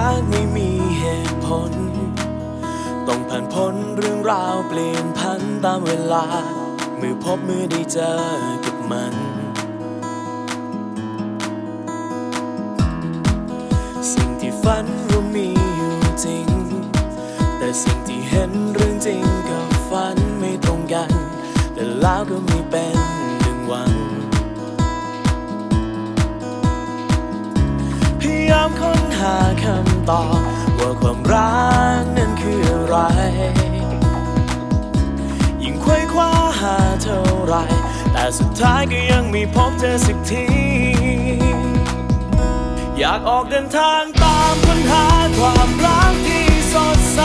รักไม่มีเหตุผล ต้องผ่านพ้นเรื่องราวเปลี่ยนพันตามเวลา มือพบมือได้เจอกับมัน สิ่งที่ฝันเรามีอยู่จริง แต่สิ่งที่เห็นเรื่องจริง ตอว่าความรักนั้นคืออะไร ยิ่งควยคว้าหาเท่าไร แต่สุดท้ายก็ยังไม่พบเจอสักที อยากออกเดินทางตามค้นหาความรักที่สดใส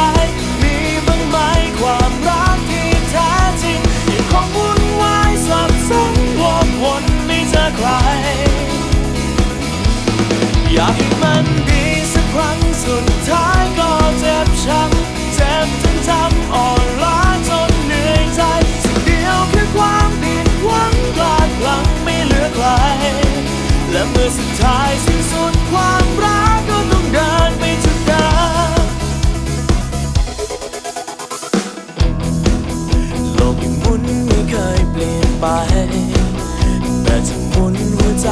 มีบ้างไหมความรักที่แท้จริงยังคงวุ่นวายสับสนวกวนไม่เจอใครอยากให้มันดี และเมื่อสุดท้ายสิ้นสุดความรักก็ต้องเดินไปจุดเดิมโลกยังหมุนไม่เคยเปลี่ยนไป แต่จะหมุนหัวใจ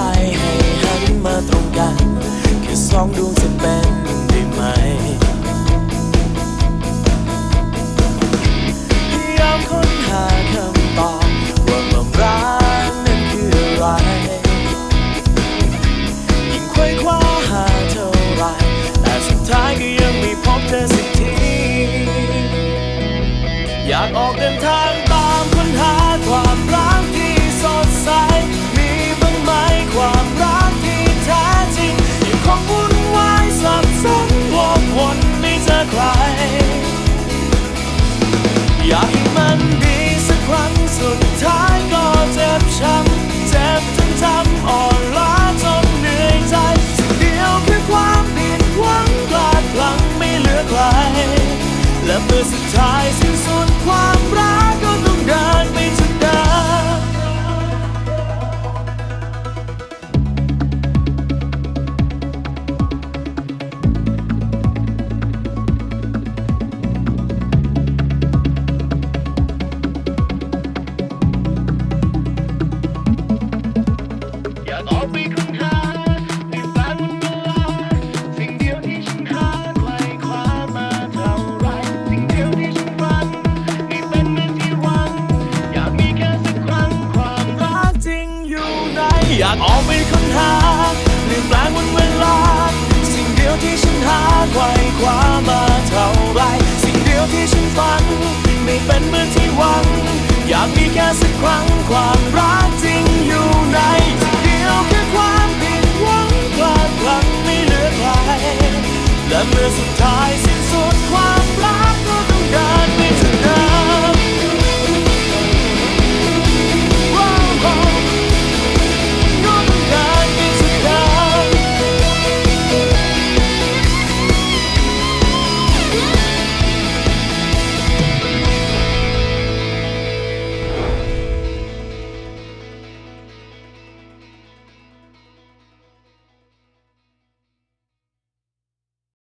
อยากออกเดินทางตามค้นหาความรักที่สดใส มีบ้างไหมความรักที่แท้จริงยังคงวุ่นวายสับสนวกวนไม่เจอใคร อยากให้มันดีสักครั้งสุดท้ายก็เจ็บช้ำเจ็บจนทำอ่อนล้าจนเหนื่อยใจสิ่งเดียวคือความผิดหวังพลาดพลั้งไม่เหลือใครและเมื่อสุดท้ายสิ้นสุด ความรัก อยู่ไหนอยากออกไปค้นหาเปลี่ยนแปลงวันเวลา สิ่งเดียวที่ฉันหาไขว่คว้ามาเท่าไร สิ่งเดียวที่ฉันฝัน ไม่เป็นเหมือนที่หวัง อยากมีแค่สักครั้งความรัก